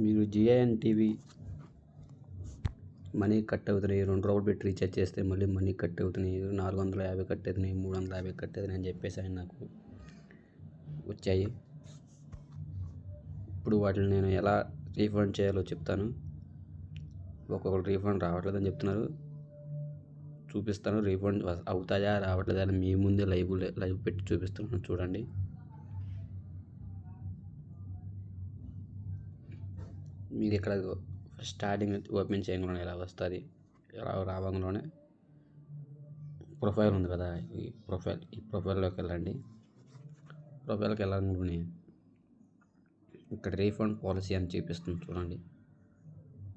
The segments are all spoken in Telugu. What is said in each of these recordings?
మీరు జిఐఎన్ టీవీ మనీ కట్ అవుతున్నాయి రెండు రూపాయలు పెట్టి రీఛార్జ్ చేస్తే మళ్ళీ మనీ కట్ అవుతున్నాయి నాలుగు వందల యాభై కట్ అవుతున్నాయి మూడు వందల యాభై కట్ అవుతున్నాయి అని చెప్పేసి ఆయన నాకు వచ్చాయి. ఇప్పుడు వాటిని నేను ఎలా రీఫండ్ చేయాలో చెప్తాను. ఒక్కొక్కరు రీఫండ్ రావట్లేదని చెప్తున్నారు. చూపిస్తాను. రీఫండ్ అవుతాయా? రావట్లేదా? అని మీ ముందే లైవ్ లైవ్ పెట్టి చూపిస్తున్నాను. చూడండి. మీకు ఇక్కడ స్టార్టింగ్ ఓపెన్ చేయగానే ఎలా వస్తుంది? ఎలా రావంగానే ప్రొఫైల్ ఉంది కదా ఈ ప్రొఫైల్ ఈ ప్రొఫైల్లోకి వెళ్ళండి. ప్రొఫైల్కి వెళ్ళాలనుకుని ఇక్కడ రీఫండ్ పాలసీ అని చూపిస్తుంది చూడండి.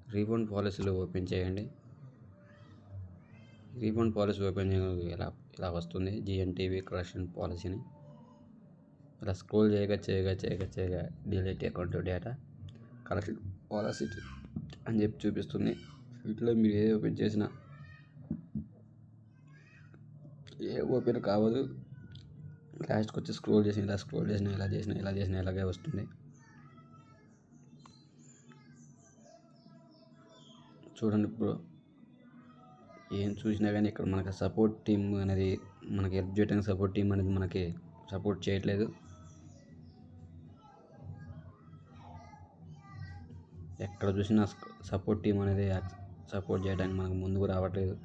రీఫండ్ పాలసీలో ఓపెన్ చేయండి. రీఫండ్ పాలసీ ఓపెన్ చేయడానికి ఇలా ఇలా వస్తుంది? జిఎన్టీవీ కరెక్షన్ పాలసీని. ఇలా స్క్రోల్ చేయగా చేయగా చేయగా చేయగా delete account data. Collection policy అని చెప్పి చూపిస్తుంది. వీటిలో మీరు ఏ ఓపెన్ చేసినా ఏ ఓపెన్ కావదు. లాస్ట్కి వచ్చి స్క్రోల్ చేసిన ఇలా స్క్రోల్ చేసిన ఇలా చేసిన ఇలా చేసిన ఇలాగే వస్తుంది. చూడండి ఇప్పుడు ఏం చూసినా కానీ ఇక్కడ మనకి సపోర్ట్ టీమ్ అనేది మనకి హెల్ప్ చేయడానికి సపోర్ట్ టీం అనేది మనకి సపోర్ట్ చేయట్లేదు. ఎక్కడ చూసినా సపోర్ట్ టీం అనేది సపోర్ట్ చేయడానికి మనకు ముందుకు రావట్లేదు.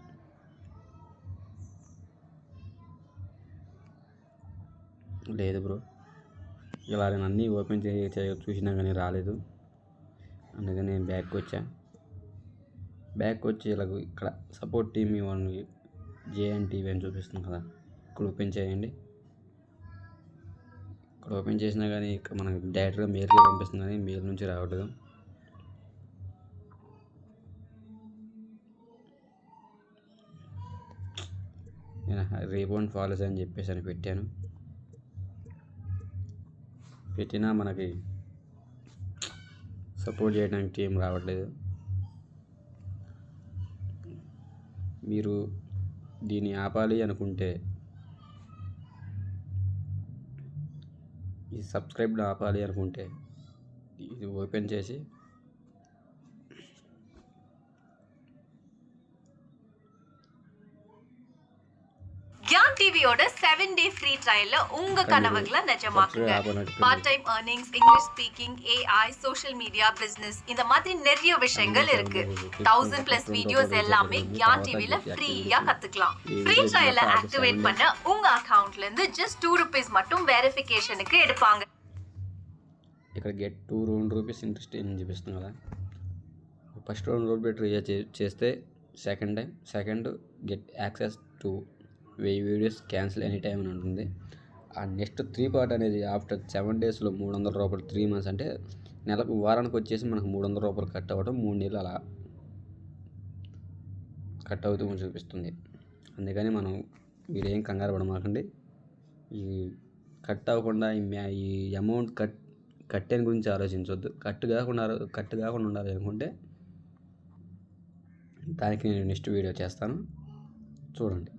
లేదు బ్రో. ఇలా నేను అన్నీ ఓపెన్ చేసి చూసినా కానీ రాలేదు. అందుకని నేను బ్యాక్ వచ్చా. బ్యాక్ వచ్చి ఇలా ఇక్కడ సపోర్ట్ టీమ్ ఇవ్వండి జేఎన్ టీవీ అని చూపిస్తుంది కదా ఇక్కడ ఓపెన్ చేయండి. ఇక్కడ ఓపెన్ చేసినా కానీ ఇక్కడ మనకి డైరెక్ట్గా మెయిల్కి పంపిస్తుంది కానీ మెయిల్ నుంచి రావట్లేదు. రీబౌండ్ ఫాలోస్ అని చెప్పేసి అని పెట్టాను. పెట్టినా మనకి సపోర్ట్ చేయడానికి టీం రావట్లేదు. మీరు దీన్ని ఆపాలి అనుకుంటే ఈ సబ్స్క్రైబ్ని ఆపాలి అనుకుంటే ఇది ఓపెన్ చేసి டிவியோட செவன் டே ஃப்ரீ ட்ரையல்ல உங்க கனவுகளை நிஜமாக்குங்க part time earnings English speaking AI social media business இந்த மாதிரி நிறைய விஷயங்கள் இருக்கு தௌசண்ட் பிளஸ் வீடியோஸ் எல்லாமே கியான் டிவில ஃப்ரீயா கத்துக்கலாம் ஃப்ரீ ட்ரையலை ஆக்டிவேட் பண்ண உங்க அக்கவுண்ட்ல இருந்து ஜஸ்ட் டூ ருபீஸ் மட்டும் வெரிஃபிகேஷனுக்கு எடுப்பாங்க ఇక్కడ గెట్ టూ రెండు రూపీస్ ఇంట్రెస్ట్ అని చూపిస్తుంది కదా ఫస్ట్ రెండు రూపాయలు పెట్టి రీఛార్జ్ చే- చేస్తే second time second get access to వెయ్యి వీడియోస్ క్యాన్సిల్ ఎనీ టైం అని ఉంటుంది. ఆ నెక్స్ట్ త్రీ పార్ట్ అనేది ఆఫ్టర్ సెవెన్ డేస్లో మూడు వందల రూపాయలు త్రీ మంత్స్ అంటే నెలకు వారానికి వచ్చేసి మనకు మూడు వందల రూపాయలు కట్ అవ్వడం మూడు నెలలు అలా కట్ అవుతూ చూపిస్తుంది. అందుకని మనం మీరేం కంగారు పడమాకండి. ఈ కట్ అవ్వకుండా ఈ మ్యా- ఈ అమౌంట్ కట్ కట్టేని గురించి ఆలోచించవద్దు కట్ కాకుండా కట్ కాకుండా ఉండాలి అనుకుంటే దానికి నేను నెక్స్ట్ వీడియో చేస్తాను. చూడండి.